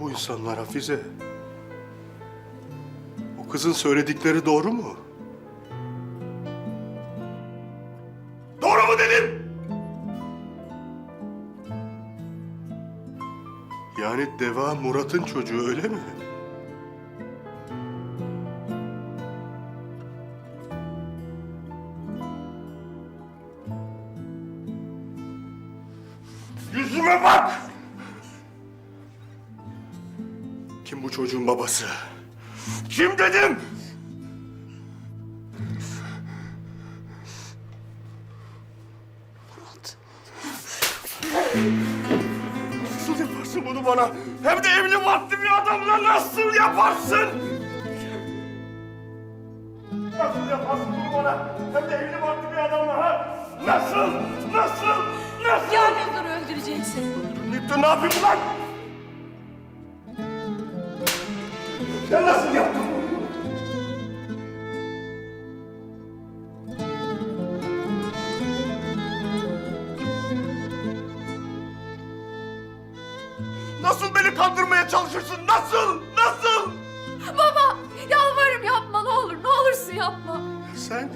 bu insanlar Hafize? O kızın söyledikleri doğru mu? Doğru mu dedim? Yani Deva Murat'ın çocuğu öyle mi? Kim dedim? Nasıl yaparsın bunu bana? Hem de evli vakti bir adamla nasıl yaparsın? Nasıl yaparsın bunu bana? Hem de evli vakti bir adamla ha? Nasıl? Nasıl? Nasıl? Ya Öldür öldüreceksin. Nipton ne yapayım lan? Sen nasıl yaptın bunu? Nasıl beni kandırmaya çalışırsın? Nasıl? Nasıl? Baba yalvarırım yapma ne olur ne olursun yapma. Sen...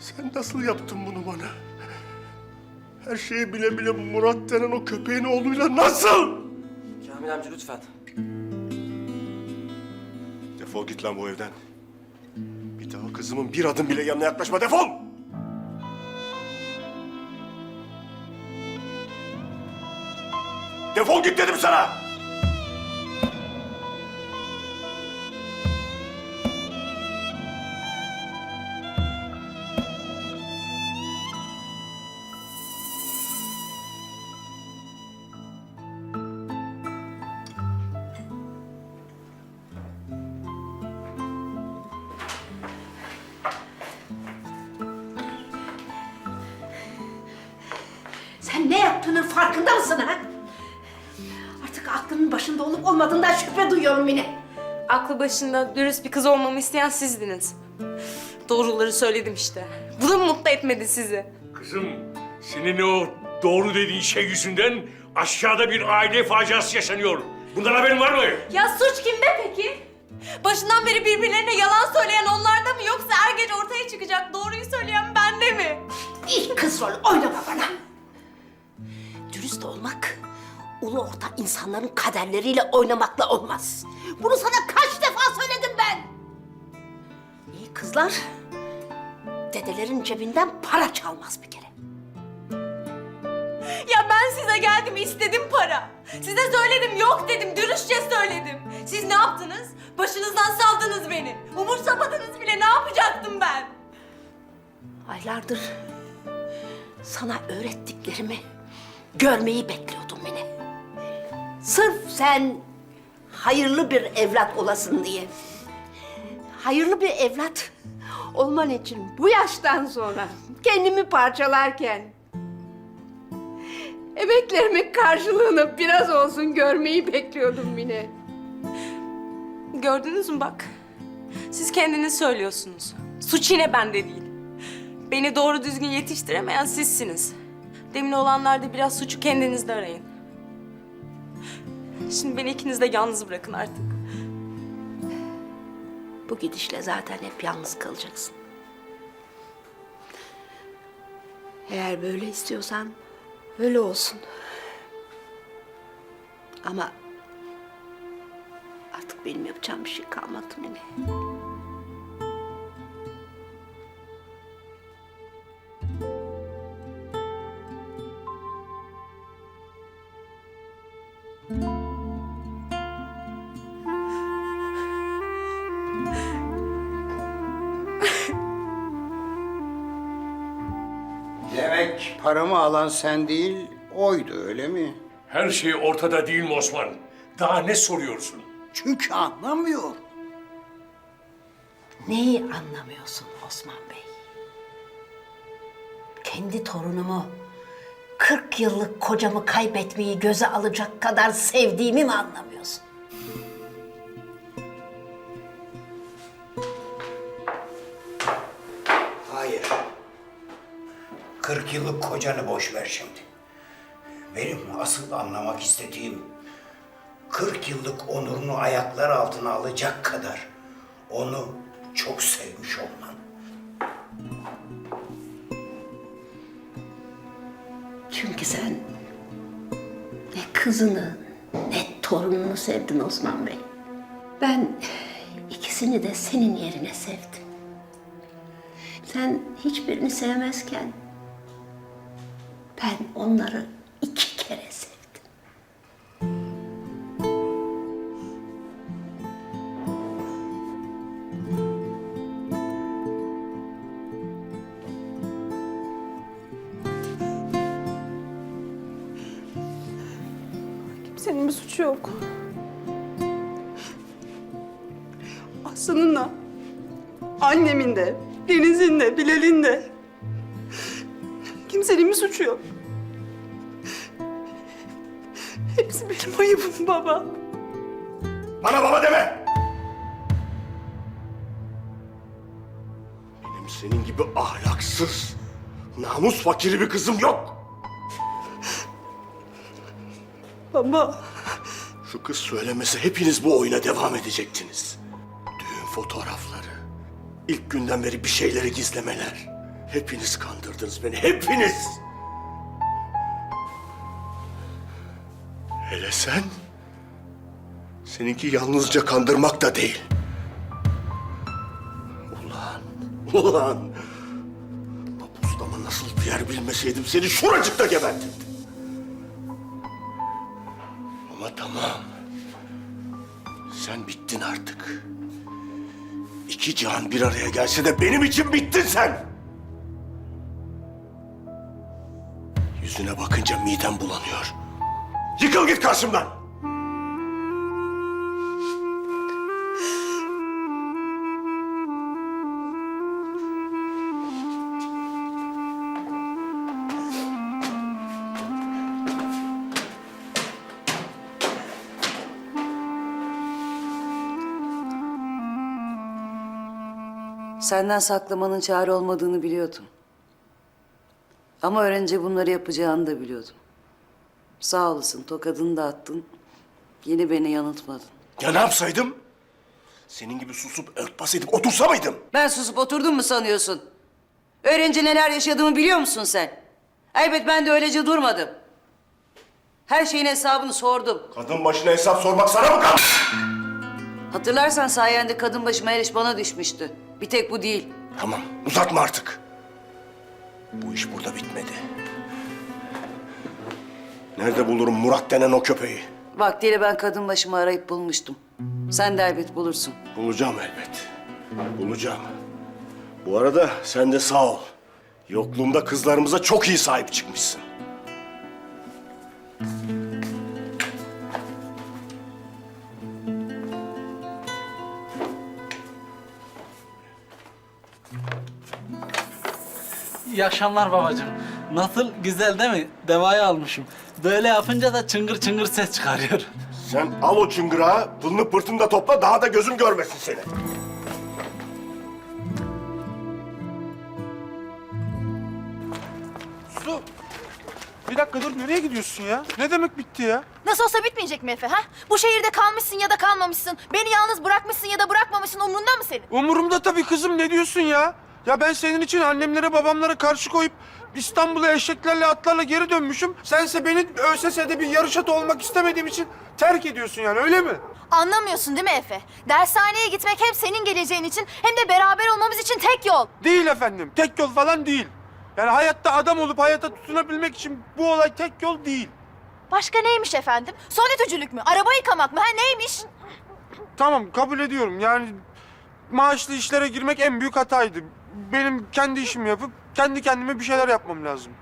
Sen nasıl yaptın bunu bana? Her şeyi bile bile Murat denen o köpeğin oğluyla nasıl? Kamil amca lütfen. Defol git lan bu evden. Bir daha kızımın bir adım bile yanına yaklaşma defol! Defol git dedim sana! Yaptığının farkında mısın ha? Artık aklının başında olup olmadığından şüphe duyuyorum Mine. Aklı başında dürüst bir kız olmamı isteyen sizdiniz. Doğruları söyledim işte. Bu da mı mutlu etmedi sizi? Kızım, senin o doğru dediğin şey yüzünden aşağıda bir aile faciası yaşanıyor. Bundan haberin var mı? Ya suç kimde peki? Başından beri birbirlerine yalan söyleyen onlarda mı yoksa er geç ortaya çıkacak doğruyu söyleyen bende mi? İlk kız rol oynama bana. Dürüst olmak, ulu orta insanların kaderleriyle oynamakla olmaz. Bunu sana kaç defa söyledim ben. İyi kızlar, dedelerin cebinden para çalmaz bir kere. Ya ben size geldim istedim para. Size söyledim yok dedim dürüstçe söyledim. Siz ne yaptınız? Başınızdan saldınız beni. Umursamadınız bile ne yapacaktım ben? Aylardır sana öğrettiklerimi görmeyi bekliyordum Mine. Sırf sen hayırlı bir evlat olasın diye. Hayırlı bir evlat olman için bu yaştan sonra kendimi parçalarken emeklerimin karşılığını biraz olsun görmeyi bekliyordum Mine. Gördünüz mü bak? Siz kendiniz söylüyorsunuz. Suç yine bende değil. Beni doğru düzgün yetiştiremeyen sizsiniz. Demin olanlarda biraz suçu kendinizde arayın. Şimdi beni ikiniz de yalnız bırakın artık. Bu gidişle zaten hep yalnız kalacaksın. Eğer böyle istiyorsan öyle olsun. Ama artık benim yapacağım bir şey kalmadı Mine. Paramı alan sen değil, oydu öyle mi? Her şey ortada değil mi Osman? Daha ne soruyorsun? Çünkü anlamıyor. Neyi anlamıyorsun Osman Bey? Kendi torunumu 40 yıllık kocamı kaybetmeyi göze alacak kadar sevdiğimi mi anlamıyorsun? 40 yıllık kocanı boş ver şimdi. Benim asıl anlamak istediğim 40 yıllık onurunu ayaklar altına alacak kadar onu çok sevmiş olman. Çünkü sen ne kızını ne torununu sevdin Osman Bey. Ben ikisini de senin yerine sevdim. Sen hiçbirini sevmezken ben onları iki kere sevdim. Senin bir suçu yok. Aslı'nın da, annemin de, Deniz'in de, Bilal'in de. Kimsenin bir suçu yok. Hepsi benim ayıbım baba. Bana baba deme! Benim senin gibi ahlaksız, namus fakiri bir kızım yok. Baba, Şu kız söylemese hepiniz bu oyuna devam edecektiniz. Düğün fotoğrafları, ilk günden beri bir şeyleri gizlemeler. Hepiniz kandırdınız beni, hepiniz! Sen, seninki yalnızca kandırmak da değil. Ulan, ulan! Mapustama nasıl bir yer bilmeseydim seni şuracıkta gebertirdim. Ama tamam. Sen bittin artık. İki can bir araya gelse de benim için bittin sen. Yüzüne bakınca midem bulanıyor. Yıkıl git karşımdan. Senden saklamanın çare olmadığını biliyordum. Ama öğrenince bunları yapacağını da biliyordum. Sağ olasın, tokadını da attın. Yine beni yanıltmadın. Ya ne yapsaydım? Senin gibi susup örtbas edip otursa mıydım? Ben susup oturdum mu sanıyorsun? Öğrenince neler yaşadığımı biliyor musun sen? Elbet ben de öylece durmadım. Her şeyin hesabını sordum. Kadın başına hesap sormak sana mı kalmış? Hatırlarsan sayende kadın başıma eriş bana düşmüştü. Bir tek bu değil. Tamam, uzatma artık. Bu iş burada bitmedi. Nerede bulurum Murat denen o köpeği? Vaktiyle ben kadın başımı arayıp bulmuştum. Sen de elbet bulursun. Bulacağım elbet. Bulacağım. Bu arada sen de sağ ol. Yokluğumda kızlarımıza çok iyi sahip çıkmışsın. İyi akşamlar babacığım. Nasıl güzel değil mi? Devayı almışım. Böyle yapınca da çıngır çıngır ses çıkarıyor. Sen al o çıngırağı, pılını pırtını da topla, daha da gözüm görmesin seni. Su. Bir dakika dur nereye gidiyorsun ya? Ne demek bitti ya? Nasıl olsa bitmeyecek mi Efe ha? Bu şehirde kalmışsın ya da kalmamışsın. Beni yalnız bırakmışsın ya da bırakmamışsın umrunda mı senin? Umurumda tabii kızım ne diyorsun ya? Ya ben senin için annemlere babamlara karşı koyup İstanbul'a eşeklerle atlarla geri dönmüşüm. Sense beni ÖSS'de bir yarış atı olmak istemediğim için terk ediyorsun yani öyle mi? Anlamıyorsun değil mi Efe? Dershaneye gitmek hem senin geleceğin için hem de beraber olmamız için tek yol. Değil efendim. Tek yol falan değil. Yani hayatta adam olup hayata tutunabilmek için bu olay tek yol değil. Başka neymiş efendim? Son ütücülük mü? Araba yıkamak mı? Ha neymiş? Tamam kabul ediyorum. Yani maaşlı işlere girmek en büyük hataydı. Benim kendi işimi yapıp kendi kendime bir şeyler yapmam lazım.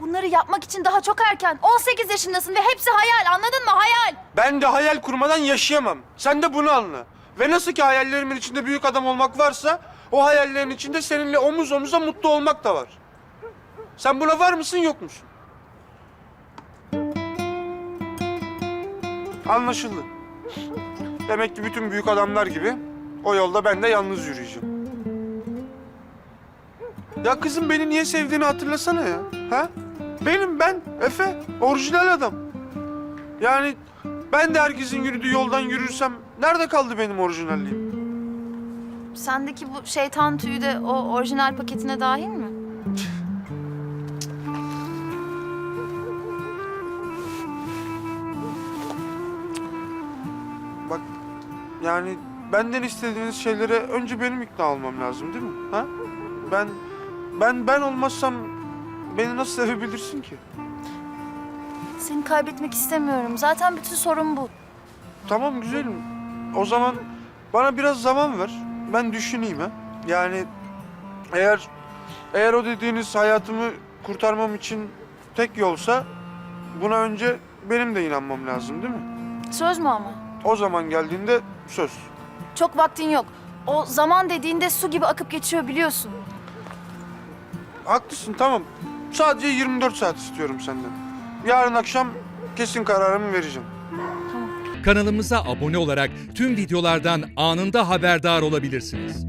Bunları yapmak için daha çok erken. 18 yaşındasın ve hepsi hayal anladın mı? Hayal. Ben de hayal kurmadan yaşayamam. Sen de bunu anla. Ve nasıl ki hayallerimin içinde büyük adam olmak varsa... ...o hayallerin içinde seninle omuz omuza mutlu olmak da var. Sen buna var mısın yok musun? Anlaşıldı. Demek ki bütün büyük adamlar gibi o yolda ben de yalnız yürüyeceğim. Ya kızım beni niye sevdiğini hatırlasana ya. Ha? Benim ben Efe, orijinal adam. Yani Ben de herkesin yürüdüğü yoldan yürürsem nerede kaldı benim orijinalliğim? Sendeki bu şeytan tüyü de o orijinal paketine dahil mi? Bak yani benden istediğiniz şeylere önce benim ikna olmam lazım değil mi? Ha? Ben ben ben olmazsam beni nasıl sevebilirsin ki? Seni kaybetmek istemiyorum. Zaten bütün sorun bu. Tamam güzelim. O zaman bana biraz zaman ver. Ben düşüneyim ha. Yani eğer eğer o dediğiniz hayatımı kurtarmam için tek yolsa buna önce benim de inanmam lazım değil mi? Söz mü ama? O zaman geldiğinde söz. Çok vaktin yok. O zaman dediğinde su gibi akıp geçiyor biliyorsun. Haklısın tamam. Sadece 24 saat istiyorum senden. Yarın akşam kesin kararımı vereceğim. Kanalımıza abone olarak tüm videolardan anında haberdar olabilirsiniz.